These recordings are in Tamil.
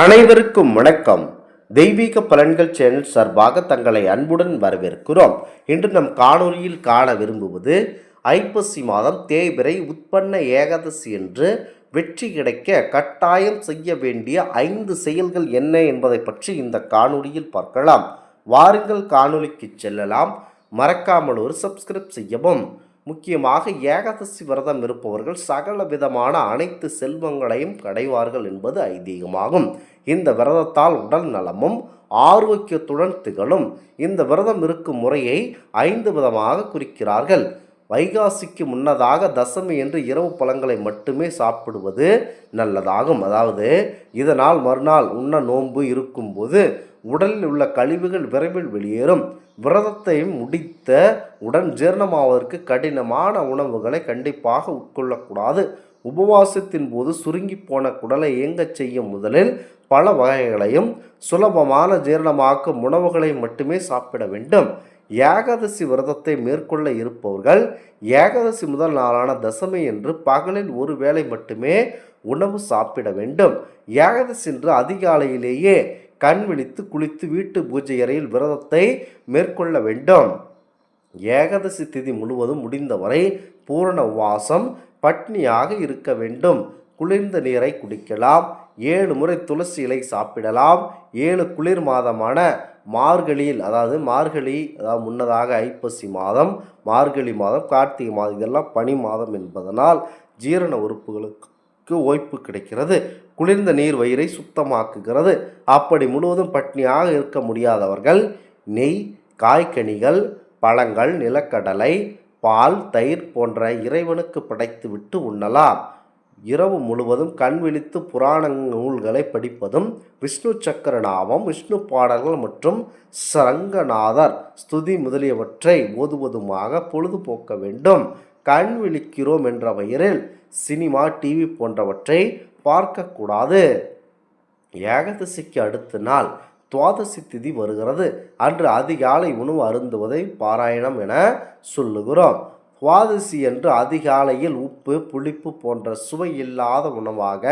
அனைவருக்கும் வணக்கம். தெய்வீக பலன்கள் சேனல் சார்பாக தங்களை அன்புடன் வரவேற்கிறோம். இன்று நம் காணொலியில் காண விரும்புவது ஐப்பசி மாதம் தேய்பிரை உற்பன்ன ஏகாதசி என்று வெற்றி கிடைக்க கட்டாயம் செய்ய வேண்டிய ஐந்து செயல்கள் என்ன என்பதை பற்றி இந்த காணொலியில் பார்க்கலாம். வாருங்கள் காணொலிக்கு செல்லலாம். மறக்காமல் ஒரு சப்ஸ்கிரைப் செய்யவும். முக்கியமாக ஏகாதசி விரதம் இருப்பவர்கள் சகல விதமான அனைத்து செல்வங்களையும் அடைவார்கள் என்பது ஐதீகமாகும். இந்த விரதத்தால் உடல் நலமும் ஆரோக்கியத்துடன் திகழும். இந்த விரதம் இருக்கும் முறையை ஐந்து விதமாக குறிக்கிறார்கள். வைகாசிக்கு முன்னதாக தசமி என்று இரவு பழங்களை மட்டுமே சாப்பிடுவது நல்லதாகும். அதாவது இதனால் மறுநாள் உண்ண நோன்பு இருக்கும்போது உடலில் உள்ள கழிவுகள் விரைவில் வெளியேறும். விரதத்தை முடித்த உடன் ஜீரணமாவதற்கு கடினமான உணவுகளை கண்டிப்பாக உட்கொள்ளக்கூடாது. உபவாசத்தின் போது சுருங்கி போன குடலை இயங்கச் செய்யும் முதலில் பல வகைகளையும் சுலபமான ஜீரணமாக்கும் உணவுகளை மட்டுமே சாப்பிட வேண்டும். ஏகாதசி விரதத்தை மேற்கொள்ள இருப்பவர்கள் ஏகாதசி முதல் நாளான தசமி என்று பகலில் ஒரு வேளை மட்டுமே உணவு சாப்பிட வேண்டும். ஏகாதசி என்று அதிகாலையிலேயே கண் விழித்து குளித்து வீட்டு பூஜை அறையில் விரதத்தை மேற்கொள்ள வேண்டும். ஏகாதசி திதி முழுவதும் முடிந்தவரை பூரண உவாசம் பட்னியாக இருக்க வேண்டும். குளிர்ந்த நீரை குடிக்கலாம். ஏழு முறை துளசி இலை சாப்பிடலாம். ஏழு குளிர் மாதமான மார்கழியில் அதாவது மார்கழி அதாவது முன்னதாக ஐப்பசி மாதம் மார்கழி மாதம் கார்த்திகை மாதம் இதெல்லாம் பனி மாதம் என்பதனால் ஜீரண உறுப்புகளுக்கு ஓய்ப்பு கிடைக்கிறது. குளிர்ந்த நீர் வயிறை சுத்தமாக்குகிறது. அப்படி முழுவதும் பட்னியாக இருக்க முடியாதவர்கள் நெய் காய்கனிகள் பழங்கள் நிலக்கடலை பால் தயிர் போன்ற இறைவனுக்கு படைத்துவிட்டு உண்ணலாம். இரவு முழுவதும் கண் விழித்து புராண நூல்களை படிப்பதும் விஷ்ணு சக்கர நாமம் விஷ்ணு பாடல்கள் மற்றும் சரங்கநாதர் ஸ்துதி முதலியவற்றை ஓதுவதுமாக பொழுதுபோக்க வேண்டும். கண் விழிக்கிறோம் என்ற பெயரில் சினிமா டிவி போன்றவற்றை பார்க்கக்கூடாது. ஏகாதசிக்கு அடுத்த நாள் துவாதசி திதி வருகிறது. அன்று அதிகாலை உணவு அருந்துவதை பாராயணம் என சொல்லுகிறோம். துவாதசி என்று அதிகாலையில் உப்பு புளிப்பு போன்ற சுவை இல்லாத உணவாக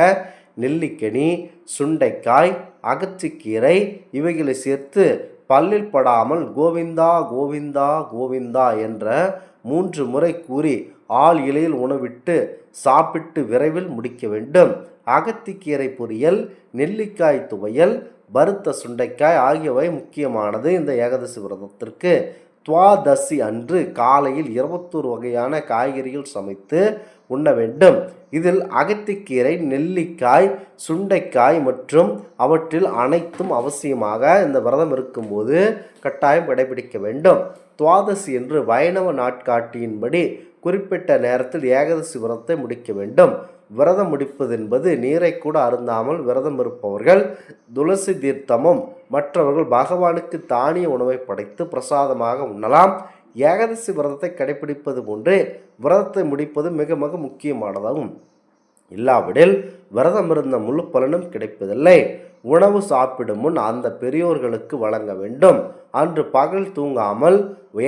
நெல்லிக்கனி சுண்டைக்காய் அகச்சிக்கீரை இவைகளை சேர்த்து பல்லில் படாமல் கோவிந்தா கோவிந்தா கோவிந்தா என்ற மூன்று முறை கூறி ஆள் இலையில் உணவிட்டு சாப்பிட்டு விரைவில் முடிக்க வேண்டும். அகத்திக்கீரை பொரியல் நெல்லிக்காய் துவையல் வறுத்த சுண்டைக்காய் ஆகியவை முக்கியமானது இந்த ஏகாதசி விரதத்திற்கு. துவாதசி அன்று காலையில் இருபத்தோரு வகையான காய்கறிகள் சமைத்து உண்ண வேண்டும். இதில் அகத்திக்கீரை நெல்லிக்காய் சுண்டைக்காய் மற்றும் அவற்றில் அனைத்தும் அவசியமாக இந்த விரதம் இருக்கும்போது கட்டாயம் கடைபிடிக்க வேண்டும். துவாதசி என்று வைணவ நாட்காட்டியின்படி குறிப்பிட்ட நேரத்தில் ஏகாதசி விரதத்தை முடிக்க வேண்டும். விரதம் முடிப்பது என்பது நீரை கூட அருந்தாமல் விரதம் இருப்பவர்கள் துளசி தீர்த்தமும் மற்றவர்கள் பகவானுக்கு தானிய உணவை படைத்து பிரசாதமாக உண்ணலாம். ஏகாதசி விரதத்தை கடைபிடிப்பது போன்று விரதத்தை முடிப்பது மிக மிக முக்கியமானதாகும். இல்லாவிடில் விரதம் இருந்த முழு பலனும் கிடைப்பதில்லை. உணவு சாப்பிடும் முன் அந்த பெரியோர்களுக்கு வழங்க வேண்டும். அன்று பகல் தூங்காமல்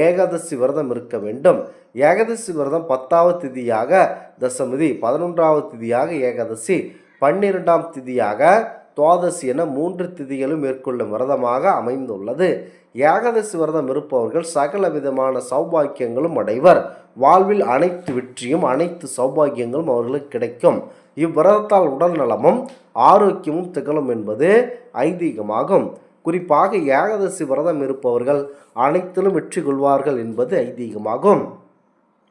ஏகாதசி விரதம் இருக்க வேண்டும். ஏகாதசி விரதம் பத்தாவது திதியாக தசமிதி பதினொன்றாவது திதியாக ஏகாதசி பன்னிரெண்டாம் திதியாக துவாதசி என மூன்று திதிகளும் மேற்கொள்ளும் விரதமாக அமைந்துள்ளது. ஏகாதசி விரதம் இருப்பவர்கள் சகல விதமான சௌபாக்கியங்களும் அடைவர். வாழ்வில் அனைத்து வெற்றியும் அனைத்து சௌபாக்கியங்களும் அவர்களுக்கு கிடைக்கும். இவ்விரதத்தால் உடல் நலமும் ஆரோக்கியமும் திகழும் என்பது ஐதீகமாகும். குறிப்பாக ஏகாதசி விரதம் இருப்பவர்கள் அனைத்திலும் வெற்றி கொள்வார்கள் என்பது ஐதீகமாகும்.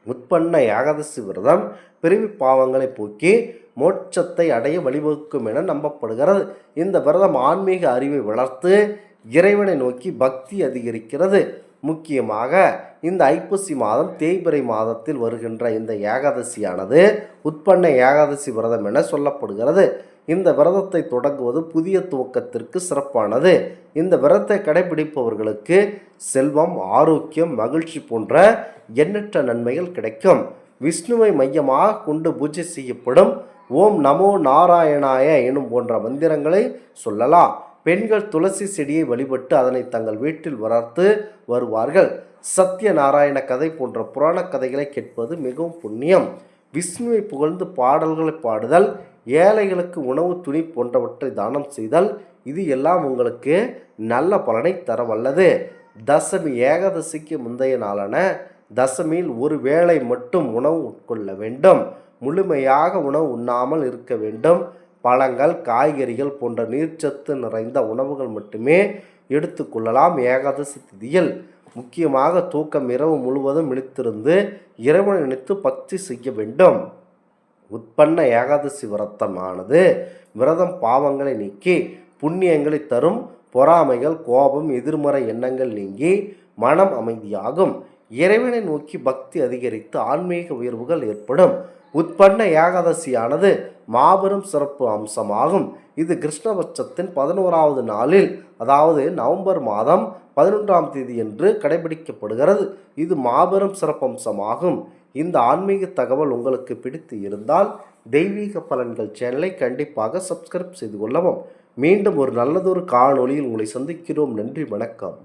உட்பண்ண ஏகாதசி விரதம் பிரிவி பாவங்களை போக்கி மோட்சத்தை அடைய வழிவகுக்கும் என நம்பப்படுகிறது. இந்த விரதம் ஆன்மீக அறிவை வளர்த்து இறைவனை நோக்கி பக்தி அதிகரிக்கிறது. முக்கியமாக இந்த ஐப்பசி மாதம் தேய்பிறை மாதத்தில் வருகின்ற இந்த ஏகாதசியானது உட்பண்ண ஏகாதசி விரதம் என சொல்லப்படுகிறது. இந்த விரதத்தை தொடங்குவது புதிய துவக்கத்திற்கு சிறப்பானது. இந்த விரதத்தை கடைபிடிப்பவர்களுக்கு செல்வம் ஆரோக்கியம் மகிழ்ச்சி போன்ற எண்ணற்ற நன்மைகள் கிடைக்கும். விஷ்ணுவை மையமாக கொண்டு பூஜை செய்யப்படும் ஓம் நமோ நாராயணாய எனும் போன்ற மந்திரங்களை சொல்லலாம். பெண்கள் துளசி செடியை வழிபட்டு அதனை தங்கள் வீட்டில் வளர்த்து வருவார்கள். சத்திய நாராயண கதை போன்ற புராண கதைகளை கேட்பது மிகவும் புண்ணியம். விஷ்ணுவை புகழ்ந்து பாடல்களை பாடுதல் ஏழைகளுக்கு உணவு துணி போன்றவற்றை தானம் செய்தல் இது எல்லாம் உங்களுக்கு நல்ல பலனை தர வல்லது தசமி ஏகாதசிக்கு முந்தைய நாளான தசமியில் ஒரு வேளை மட்டும் உணவு உட்கொள்ள வேண்டும். முழுமையாக உணவு உண்ணாமல் இருக்க வேண்டும். பழங்கள் காய்கறிகள் போன்ற நீர்ச்சத்து நிறைந்த உணவுகள் மட்டுமே எடுத்துக்கொள்ளலாம் ஏகாதசி திதியில் முக்கியமாக தூக்கம் இரவு முழுவதும் இழுத்திருந்து இறைவனை நினைத்து பக்தி செய்ய வேண்டும். உட்பண்ண ஏகாதசி விரதமானது விரதம் பாவங்களை நீக்கி புண்ணியங்களை தரும். பொறாமைகள் கோபம் எதிர்மறை எண்ணங்கள் நீங்கி மனம் அமைதியாகும். இறைவனை நோக்கி பக்தி அதிகரித்து ஆன்மீக உயர்வுகள் ஏற்படும். உட்பண்ண ஏகாதசியானது மாபெரும் சிறப்பு அம்சமாகும். இது கிருஷ்ணபட்சத்தின் பதினோராவது நாளில் அதாவது நவம்பர் மாதம் பதினொன்றாம் தேதி என்று கடைபிடிக்கப்படுகிறது. இது மாபெரும் சிறப்பம்சமாகும் இந்த ஆன்மீக தகவல் உங்களுக்கு பிடித்து இருந்தால் தெய்வீக பலன்கள் சேனலை கண்டிப்பாக சப்ஸ்கிரைப் செய்து கொள்ளவும். மீண்டும் ஒரு நல்லதொரு காணொளியில் உங்களை சந்திக்கிறோம். நன்றி வணக்கம்.